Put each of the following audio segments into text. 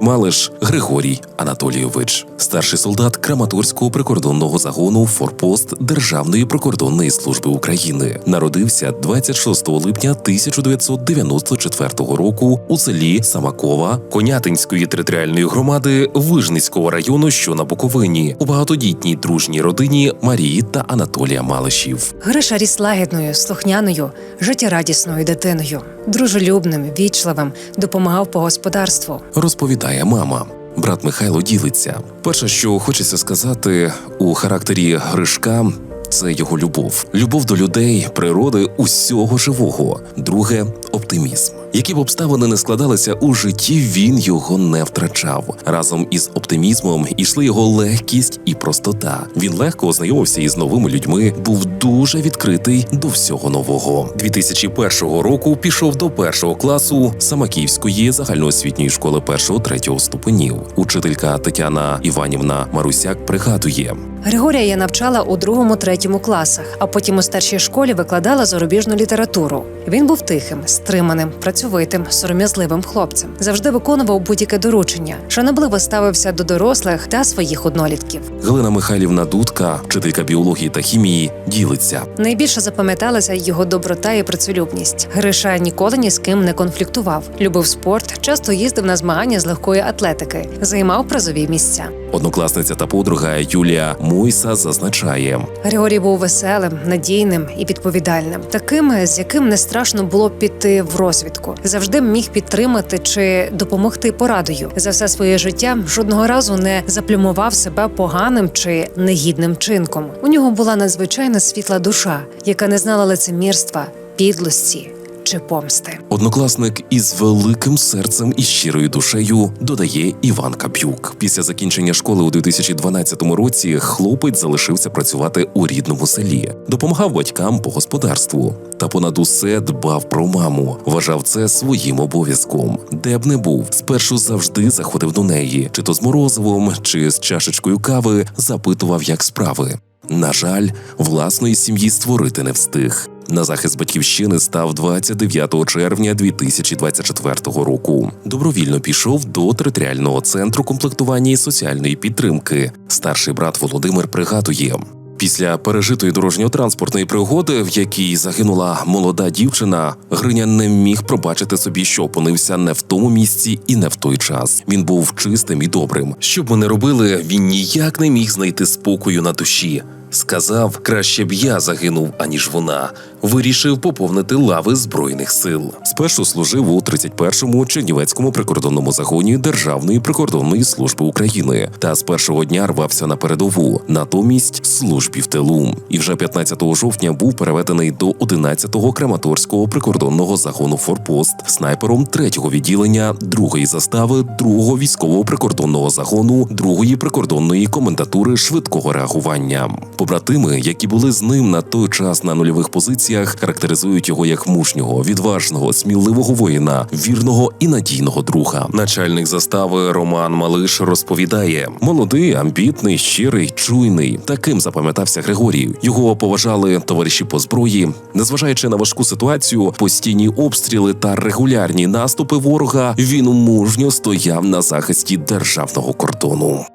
Малиш Григорій Анатолійович, старший солдат Краматорського прикордонного загону Форпост Державної прикордонної служби України, народився 26 липня 1994 року у селі Самакова Конятинської територіальної громади Вижницького району, що на Буковині, у багатодітній дружній родині Марії та Анатолія Малишів. Гриша ріс лагідною, слухняною, життєрадісною дитиною, дружелюбним, вічливим, допомагав по господарству. розповідає мама. Брат Михайло ділиться. Перше, що хочеться сказати у характері Гришка, це його любов, любов до людей, природи, усього живого. Друге оптимізм. Які б обставини не складалися у житті, він його не втрачав. Разом із оптимізмом ішли його легкість і простота. Він легко ознайомився із новими людьми, був дуже відкритий до всього нового. 2001 року пішов до першого класу Самаківської загальноосвітньої школи першого-третього ступенів. Учителька Тетяна Іванівна Марусяк пригадує. Григорія я навчала у другому, третьому класах, а потім у старшій школі викладала зарубіжну літературу. Він був тихим, стриманим, працьовитим, сором'язливим хлопцем. Завжди виконував будь-яке доручення, шанобливо ставився до дорослих та своїх однолітків. Галина Михайлівна Дудка, вчителька біології та хімії, ділиться. Найбільше запам'яталася його доброта і працелюбність. Гриша ніколи ні з ким не конфліктував, любив спорт, часто їздив на змагання з легкої атлетики, займав призові місця. Однокласниця та подруга Юлія Мойса зазначає. Григорій був веселим, надійним і відповідальним, таким, з яким не страшно було піти в розвідку. Завжди міг підтримати чи допомогти порадою. За все своє життя жодного разу не заплюмував себе поганим чи негідним чинком. У нього була надзвичайно світла душа, яка не знала лицемірства, підлості чи помсти. Однокласник із великим серцем і щирою душею додає Іван Кап'юк. Після закінчення школи у 2012 році хлопець залишився працювати у рідному селі, допомагав батькам по господарству та понад усе дбав про маму. Вважав це своїм обов'язком. Де б не був, спершу завжди заходив до неї, чи то з морозивом, чи з чашечкою кави, запитував, як справи. На жаль, власної сім'ї створити не встиг. На захист батьківщини став 29 червня 2024 року. Добровільно пішов до територіального центру комплектування і соціальної підтримки. Старший брат Володимир пригадує. Після пережитої дорожньо-транспортної пригоди, в якій загинула молода дівчина, Гриня не міг пробачити собі, що опинився не в тому місці і не в той час. Він був чистим і добрим. Що б ми не робили, він ніяк не міг знайти спокою на душі. Сказав, краще б я загинув, аніж вона. Вирішив поповнити лави збройних сил. Спершу служив у 31-му Чернівецькому прикордонному загоні Державної прикордонної служби України та з першого дня рвався на передову, натомість службі в тилу. І вже 15 жовтня був переведений до 11-го Краматорського прикордонного загону Форпост снайпером 3-го відділення 2-ї застави 2-го військового прикордонного загону 2-ї прикордонної комендатури швидкого реагування. Побратими, які були з ним на той час на нульових позиціях, характеризують його як мужнього, відважного, сміливого воїна, вірного і надійного друга. Начальник застави Роман Малиш розповідає: молодий, амбітний, щирий, чуйний. Таким запам'ятався Григорій. Його поважали товариші по зброї, незважаючи на важку ситуацію, постійні обстріли та регулярні наступи ворога. Він мужньо стояв на захисті державного кордону.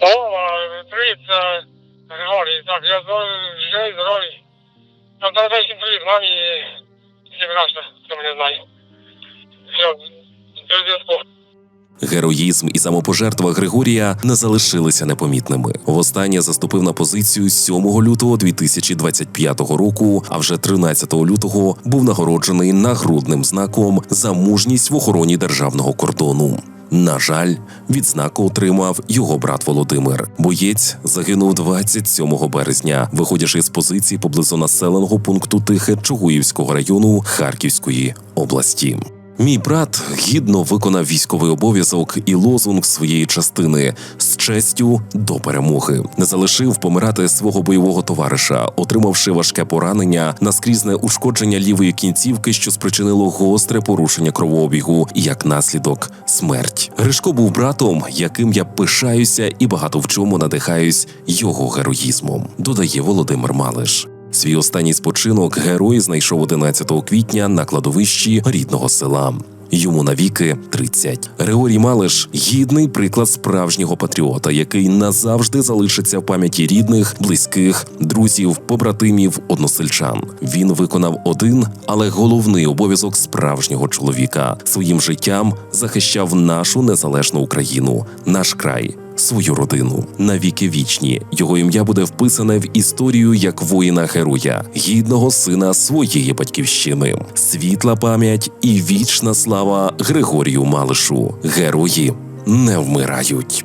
О, привіт, це Григорій. Так, я здоровий, живий, здоровий. Там передай всім привіт і решта, хто мене знає. Все, до. Героїзм і самопожертва Григорія не залишилися непомітними. Востаннє заступив на позицію 7 лютого 2025 року. А вже 13 лютого був нагороджений нагрудним знаком за мужність в охороні державного кордону. На жаль, відзнаку отримав його брат Володимир. Боєць загинув 27 березня, виходячи з позиції поблизу населеного пункту Тихе Чугуївського району Харківської області. Мій брат гідно виконав військовий обов'язок і лозунг своєї частини з честю до перемоги. Не залишив помирати свого бойового товариша, отримавши важке поранення, наскрізне ушкодження лівої кінцівки, що спричинило гостре порушення кровообігу, і як наслідок смерть. Гришко був братом, яким я пишаюся і багато в чому надихаюсь його героїзмом. Додає Володимир Малиш. Свій останній спочинок герой знайшов 11 квітня на кладовищі рідного села. Йому навіки 30. Григорій Малиш гідний приклад справжнього патріота, який назавжди залишиться в пам'яті рідних, близьких, друзів, побратимів, односельчан. Він виконав один, але головний обов'язок справжнього чоловіка своїм життям захищав нашу незалежну Україну, наш край. Свою родину навіки вічні його ім'я буде вписане в історію як воїна-героя, гідного сина своєї батьківщини, світла пам'ять і вічна слава Григорію Малишу. Герої не вмирають.